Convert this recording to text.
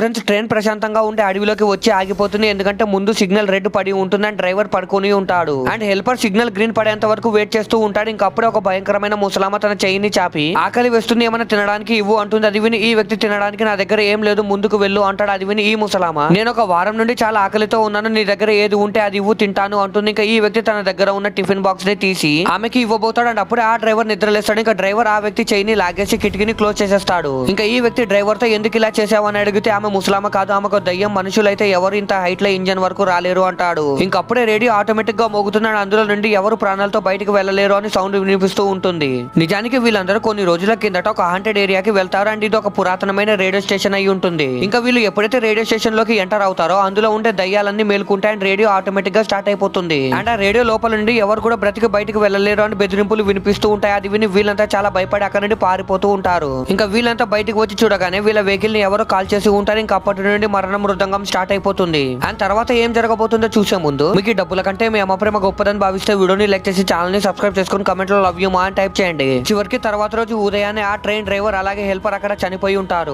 Friends train ప్రశాంతంగా ఉండే అడవిలోకి వచ్చి ఆగిపోతుంది. ఎందుకంటే ముందు సిగ్నల్ రెడ్ పడి ఉంటుంది అండ్ డ్రైవర్ పడుకొని ఉంటాడు. అండ్ హెల్పర్ సిగ్నల్ గ్రీన్ పడేంత వరకు వెయిట్ చేస్తూ ఉంటాడు. ఇంకప్పుడే ఒక భయంకరమైన ముసలామ తన చెయ్యిని చాపి ఆకలి వేస్తుంది ఏమైనా తినడానికి ఇవ్వు అంటుంది. అది విని ఈ వ్యక్తి తినడానికి నా దగ్గర ఏం లేదు ముందుకు వెళ్ళు అంటాడు. అది విని ఈ ముసలామ నేను ఒక వారం నుండి చాలా ఆకలితో ఉన్నాను. నీ దగ్గర ఏది ఉంటే అది ఇవ్వు తింటాను అంటుంది. ఇంకా ఈ వ్యక్తి తన దగ్గర ఉన్న టిఫిన్ బాక్స్ని తీసి ఆమెకి ఇవ్వబోతాడు. అండ్ అప్పుడే ఆ డ్రైవర్ నిద్రలేస్తాడు ఇంకా డ్రైవర్ ఆ వ్యక్తి చెయ్యిని లాగేసి కిటికీని క్లోజ్ చేసేస్తాడు. ఇంకా ఈ వ్యక్తి డ్రైవర్తో ఎందుకు ఇలా చేసావని అడిగితే ఆమె ముసలామ కాదు ఆమెకు దయ్యం మనుషులైతే ఎవరు ఇంత హైట్లో ఇంజన్ వరకు రాలేరు అంటాడు. ఇంకప్పుడే రేడియో ఆటోమేటిక్గా మోగుతున్నాడు అందులో నుండి ఎవరు ప్రాణాలతో బయటకు వెళ్ళలేరు అని సౌండ్ వినిపిస్తూ ఉంటుంది. నిజానికి వీళ్ళందరూ కొన్ని రోజుల కిందట ఒక హాంటెడ్ ఏరియాకి వెళ్తారు అండ్ ఇది ఒక పురాతనమైన రేడియో స్టేషన్ అయి ఉంటుంది. ఇంకా వీళ్ళు ఎప్పుడైతే రేడియో స్టేషన్లోకి ఎంటర్ అవుతారో అందులో ఉండే దయ్యాలన్నీ మేలుకుంటాయి అండ్ రేడియో ఆటోమేటిక్గా స్టార్ట్ అయిపోతుంది. అండ్ ఆ రేడియో లోపల నుండి ఎవరు కూడా బ్రతికి బయటకు వెళ్ళలేరు అని బెదిరింపులు వినిపిస్తూ ఉంటాయి. అది విని వీళ్ళంతా చాలా భయపడి అక్కడ నుండి పారిపోతూ ఉంటారు. ఇంకా వీళ్ళంతా బయటకు వచ్చి చూడగానే వీళ్ళ వెహికల్ని ఎవరో కాల్ చేసి ఉంటారు. ఇంకా అప్పటి నుండి మరణ మృదంగం స్టార్ట్ అయిపోతుంది. అండ్ తర్వాత ఏం జరగబోతుందో చూసే ముందు మీకు డబ్బుల కంటే మీ అమ్మ ప్రేమ గొప్పదని భావిస్తే వీడియోని లైక్ చేసి ఛానల్ని సబ్స్క్రైబ్ చేసుకుని కమెంట్లో లవ్ యూ మా అని టైప్ చేయండి. చివరికి తర్వాత రోజు ఉదయాన్నే ఆ ట్రైన్ డ్రైవర్ అలాగే హెల్పర్ అక్కడ చనిపోయి ఉంటారు.